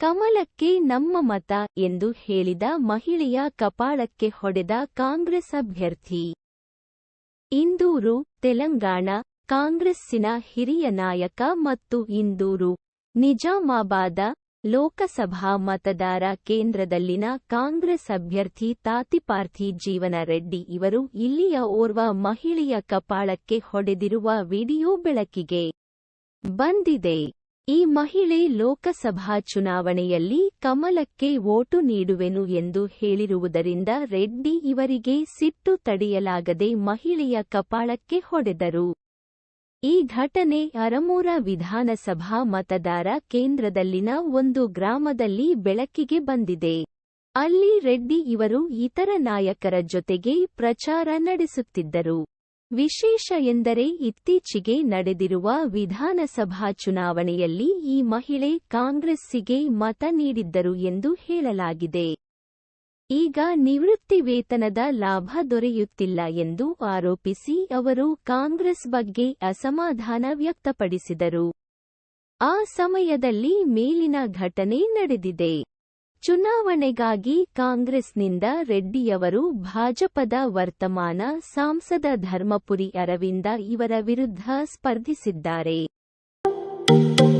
ಕಮಲಕ್ಕೆ ನಮ್ಮ ಮತ ಎಂದು ಹೇಳಿದ ಮಹಿಳೆಯ ಕಪಾಳಕ್ಕೆ ಹೊಡೆದ ಕಾಂಗ್ರೆಸ್ ಅಭ್ಯರ್ಥಿ. ಇಂದೂರು, ತೆಲಂಗಾಣ, ಕಾಂಗ್ರೆಸ್ಸಿನ ಹಿರಿಯ ನಾಯಕ ಮತ್ತು ಇಂದೂರು, ನಿಜಾಮಾಬಾದ ಲೋಕಸಭಾ ಮತದಾರ ಕೇಂದ್ರದಲ್ಲಿನ ಕಾಂಗ್ರೆಸ್ ಅಭ್ಯರ್ಥಿ ತಾತಿಪಾರ್ಥಿ ಜೀವನ ರೆಡ್ಡಿ ಇವರು ಇಲ್ಲಿಯ ಓರ್ವ ಮಹಿಳೆಯ ಕಪಾಳಕ್ಕೆ ಹೊಡೆದಿರುವ ವಿಡಿಯೋ ಬೆಳಕಿಗೆ ಬಂದಿದೆ. ಈ ಮಹಿಳೆ ಲೋಕಸಭಾ ಚುನಾವಣೆಯಲ್ಲಿ ಕಮಲಕ್ಕೆ ವೋಟು ನೀಡುವೆನು ಎಂದು ಹೇಳಿರುವುದರಿಂದ ರೆಡ್ಡಿ ಇವರಿಗೆ ಸಿಟ್ಟು ತಡೆಯಲಾಗದೆ ಮಹಿಳೆಯ ಕಪಾಳಕ್ಕೆ ಹೊಡೆದರು. ಈ ಘಟನೆ ಅರಮೂರ ವಿಧಾನಸಭಾ ಮತದಾರ ಕೇಂದ್ರದಲ್ಲಿನ ಒಂದು ಗ್ರಾಮದಲ್ಲಿ ಬೆಳಕಿಗೆ ಬಂದಿದೆ. ಅಲ್ಲಿ ರೆಡ್ಡಿ ಇವರು ಇತರ ನಾಯಕರ ಜೊತೆಗೆ ಪ್ರಚಾರ ನಡೆಸುತ್ತಿದ್ದರು. ವಿಶೇಷ ಎಂದರೆ ಇತ್ತೀಚೆಗೆ ನಡೆದಿರುವ ವಿಧಾನಸಭಾ ಚುನಾವಣೆಯಲ್ಲಿ ಈ ಮಹಿಳೆ ಕಾಂಗ್ರೆಸ್ಸಿಗೆ ಮತ ನೀಡಿದ್ದರು ಎಂದು ಹೇಳಲಾಗಿದೆ. ಈಗ ನಿವೃತ್ತಿ ವೇತನದ ಲಾಭ ದೊರೆಯುತ್ತಿಲ್ಲ ಎಂದು ಆರೋಪಿಸಿ ಅವರು ಕಾಂಗ್ರೆಸ್ ಬಗ್ಗೆ ಅಸಮಾಧಾನ ವ್ಯಕ್ತಪಡಿಸಿದರು. ಆ ಸಮಯದಲ್ಲಿ ಮೇಲಿನ ಘಟನೆ ನಡೆದಿದೆ. ಚುನಾವಣೆಗಾಗಿ ಕಾಂಗ್ರೆಸ್ನಿಂದ ರೆಡ್ಡಿಯವರು ಭಾಜಪದ ವರ್ತಮಾನ ಸಾಂಸದ ಧರ್ಮಪುರಿ ಅರವಿಂದ ಇವರ ವಿರುದ್ಧ ಸ್ಪರ್ಧಿಸಿದ್ದಾರೆ.